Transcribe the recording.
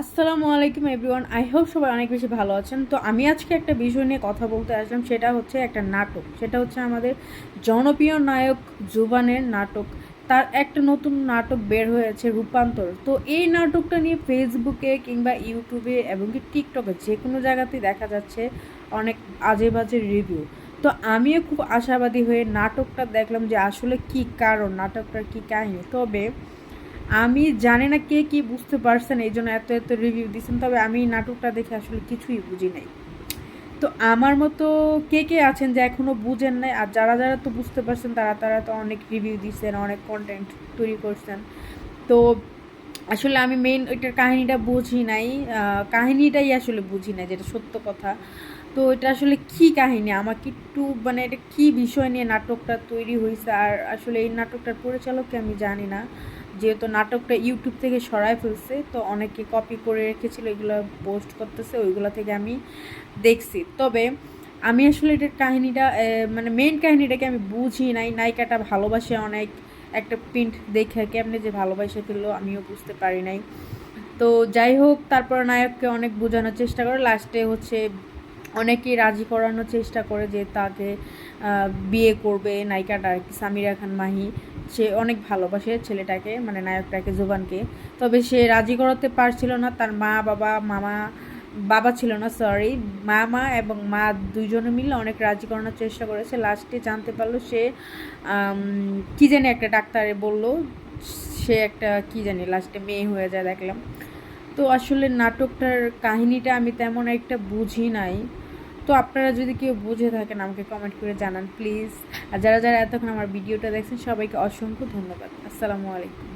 আসসালামু আলাইকুম everyone, I hope সবাই অনেক বেশি ভালো আছেন। তো আমি আজকে একটা বিষয় নিয়ে কথা বলতে আসলাম, সেটা হচ্ছে একটা নাটক। সেটা হচ্ছে আমাদের জনপ্রিয় নায়ক জুবানের নাটক। তার একটা নতুন নাটক বের হয়েছে, রূপান্তর। তো এই নাটকটা নিয়ে ফেসবুকে কিংবা ইউটিউবে এবং কি টিকটকে যে কোনো জায়গাতেই দেখা যাচ্ছে অনেক আজে বাজে রিভিউ। তো আমিও খুব আশাবাদী হয়ে নাটকটা দেখলাম যে আসলে কি কারণ, নাটকটার কি কাহিনী। তবে আমি জানি না কে কি বুঝতে পারছেন এই জন্য এত এত রিভিউ দিচ্ছেন তবে আমি নাটকটা দেখে আসলে কিছুই বুঝি নাই। তো আমার মতো কে কে আছেন যে এখনও বুঝেন নাই, আর যারা যারা তো বুঝতে পারছেন, তারা তারা তো অনেক রিভিউ দিচ্ছেন অনেক কন্টেন্ট তৈরি করছেন। তো আসলে আমি মেইন ওইটার কাহিনীটা বুঝি নাই কাহিনীটাই আসলে বুঝি নাই, যেটা সত্য কথা। তো এটা আসলে কি কাহিনী? আমাকে একটু মানে এটা কি বিষয় নিয়ে নাটকটা তৈরি হয়েছে আর আসলে এই নাটকটার পরিচালককে আমি জানি না। যেহেতু নাটকটা ইউটিউব থেকে সরায় ফেলছে, তো অনেকে কপি করে রেখেছিল, এগুলো পোস্ট করতেছে, ওইগুলো থেকে আমি দেখছি। তবে আমি আসলে এটার কাহিনীটা মানে মেইন কাহিনীটাকে আমি বুঝি নাই। নায়িকাটা ভালোবাসে অনেক, একটা প্রিন্ট দেখে কেমনে যে ভালোবাসে ফেলল আমিও বুঝতে পারি নাই। তো যাই হোক, তারপর নায়ককে অনেক বোঝানোর চেষ্টা করে। লাস্টে হচ্ছে অনেকেই রাজি করানোর চেষ্টা করে যে তাকে বিয়ে করবে নায়িকাটা আর কি, সামিরা খান মাহি। সে অনেক ভালোবাসে ছেলেটাকে মানে নায়কটাকে, জোবানকে। তবে সে রাজি করাতে পারছিল না, তার মা, বাবা, মামা, বাবা ছিল না সরি মামা এবং মা দুইজনে মিলে অনেক রাজি করানোর চেষ্টা করেছে। লাস্টে জানতে পারল সে কি জানি একটা ডাক্তারে বলল, সে একটা কি জানি লাস্টে মেয়ে হয়ে যায়, দেখলাম। তো আসলে নাটকটার কাহিনীটা আমি তেমন একটা বুঝি নাই। তো আপনারা যদি কেউ বুঝে থাকেন, আমাকে কমেন্ট করে জানান প্লিজ আর যারা যারা এতক্ষণ আমার ভিডিওটা দেখছেন, সবাইকে অসংখ্য ধন্যবাদ। আসসালামু আলাইকুম।